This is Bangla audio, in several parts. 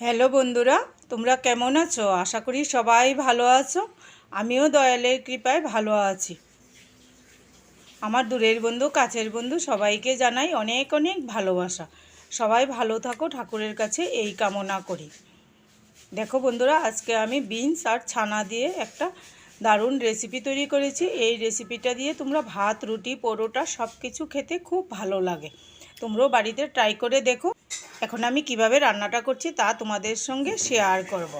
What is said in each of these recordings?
হ্যালো বন্ধুরা, তোমরা কেমন আছো? আশা করি সবাই ভালো আছো। আমিও দয়ালের কৃপায় ভালো আছি। আমার দূরের বন্ধু, কাছের বন্ধু সবাইকে জানাই অনেক অনেক ভালোবাসা। সবাই ভালো থাকো, ঠাকুরের কাছে এই কামনা করি। দেখো বন্ধুরা, আজকে আমি বিনস আর ছানা দিয়ে একটা দারুণ রেসিপি তৈরি করেছি। এই রেসিপিটা দিয়ে তোমরা ভাত, রুটি, পরোটা সব কিছু খেতে খুব ভালো লাগে। তোমরাও বাড়িতে ট্রাই করে দেখো। এখন আমি কীভাবে রান্নাটা করছি তা তোমাদের সঙ্গে শেয়ার করব।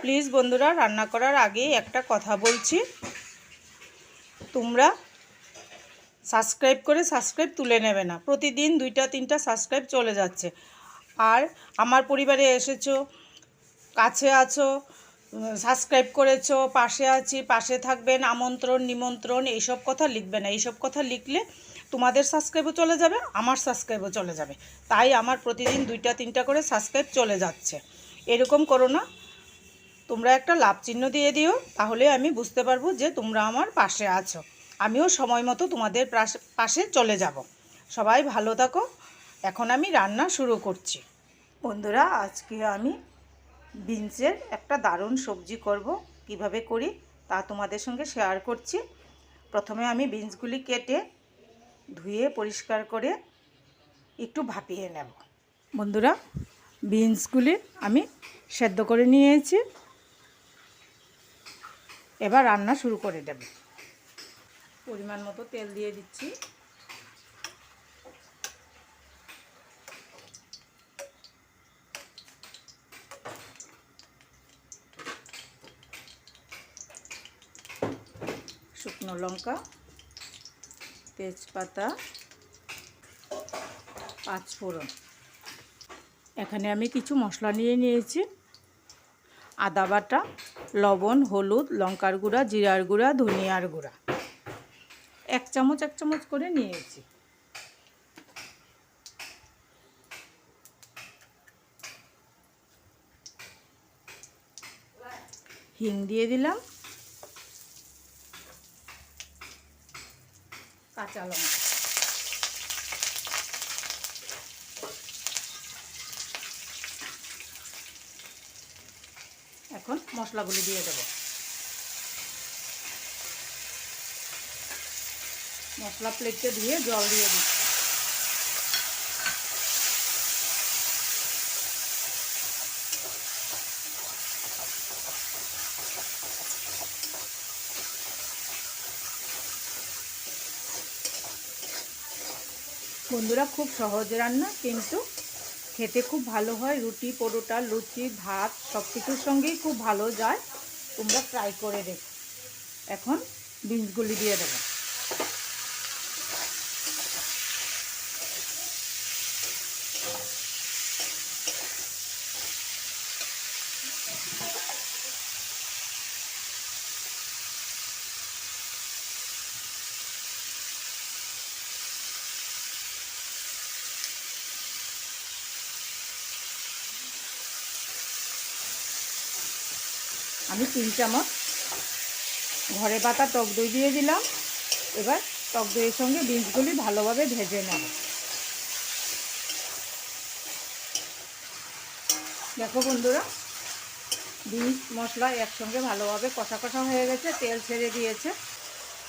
প্লিজ বন্ধুরা, রান্না করার আগে একটা কথা বলছি। তোমরা সাবস্ক্রাইব করে সাবস্ক্রাইব তুলে নেবে না। প্রতিদিন দুইটা, তিনটা সাবস্ক্রাইব চলে যাচ্ছে। আর আমার পরিবারে এসেছ, কাছে আছো সাবস্ক্রাইব করেছ, পাশে আছি, পাশে থাকবেন, আমন্ত্রণ, নিমন্ত্রণ, এইসব কথা লিখবে না। এইসব কথা লিখলে তোমাদের সাবস্ক্রাইবও চলে যাবে, আমার সাবস্ক্রাইবও চলে যাবে। তাই আমার প্রতিদিন দুইটা, তিনটা করে সাবস্ক্রাইব চলে যাচ্ছে। এরকম করো না। তোমরা একটা লাভ চিহ্ন দিয়ে দিও, তাহলে আমি বুঝতে পারব যে তোমরা আমার পাশে আছো। আমিও সময় মতো তোমাদের পাশে- চলে যাব। সবাই ভালো থাকো। এখন আমি রান্না শুরু করছি। বন্ধুরা, আজকে আমি বিনসের একটা দারুণ সবজি করব, কীভাবে করি তা তোমাদের সঙ্গে শেয়ার করছি। প্রথমে আমি বিনসগুলি কেটে ধুয়ে পরিষ্কার করে একটু ভাপিয়ে নেব। বন্ধুরা, বিনসগুলি আমি সেদ্ধ করে নিয়েছি। এবার রান্না শুরু করে দেব। পরিমাণ মতো তেল দিয়ে দিচ্ছি। শুকনো লঙ্কা তেজপাতা পাঁচফোড়ন এখানে আমি কিছু মশলা নিয়ে নিয়েছি। আদা বাটা, লবণ, হলুদ, লঙ্কার গুঁড়া, জিরার গুঁড়া, ধনিয়ার গুঁড়া। এক চামচ এক চামচ করে নিয়েছি। হিং দিয়ে দিলাম। কাঁচা লঙ্কা। এখন মশলাগুলি দিয়ে দেব। মশলা প্লেটকে দিয়ে জল দিয়ে দিচ্ছি। বন্ধুরা খুব সহজ রান্না, কিন্তু খেতে খুব ভালো হয়। রুটি, পরোটা, লুচি, ভাত সব কিছুর সঙ্গেই খুব ভালো যায়। তোমরা ট্রাই করে দেখো। এখন বিনসগুলি দিয়ে দেবো। আমি তিন চামচ ঘরে পাতা টক দই দিয়ে দিলাম। এবার টক দইয়ের সঙ্গে বিনসগুলি ভালোভাবে ভেজে নেব। দেখো বন্ধুরা বিনস মশলা একসঙ্গে ভালোভাবে কষা কষা হয়ে গেছে, তেল ছেড়ে দিয়েছে।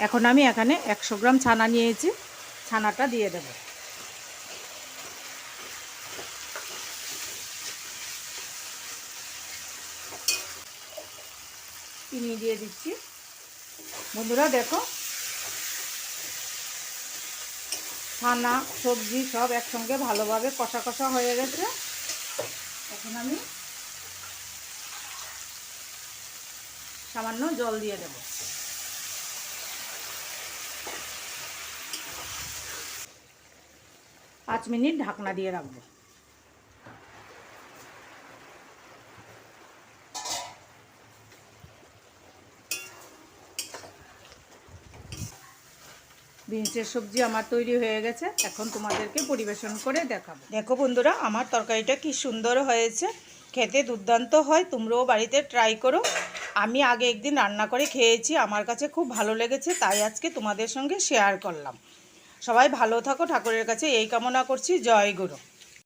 এখন আমি এখানে একশো গ্রাম ছানা নিয়েছি, ছানাটা দিয়ে দেবো। চিনি দিয়ে দিচ্ছি। বন্ধুরা দেখো, ছানা, সবজি সব একসঙ্গে ভালোভাবে কষা কষা হয়ে গেছে। এখন আমি সামান্য জল দিয়ে দেব। পাঁচ মিনিট ঢাকনা দিয়ে রাখব। বিনসের সবজি আমার তৈরি হয়ে গেছে। এখন তোমাদেরকে পরিবেশন করে দেখাবো। দেখো বন্ধুরা, আমার তরকারিটা কি সুন্দর হয়েছে। খেতে দুর্দান্ত হয়, তোমরাও বাড়িতে ট্রাই করো। আমি আগে একদিন রান্না করে খেয়েছি, আমার কাছে খুব ভালো লেগেছে, তাই আজকে তোমাদের সঙ্গে শেয়ার করলাম। সবাই ভালো থাকো, ঠাকুরের কাছে এই কামনা করছি, জয় গুরু।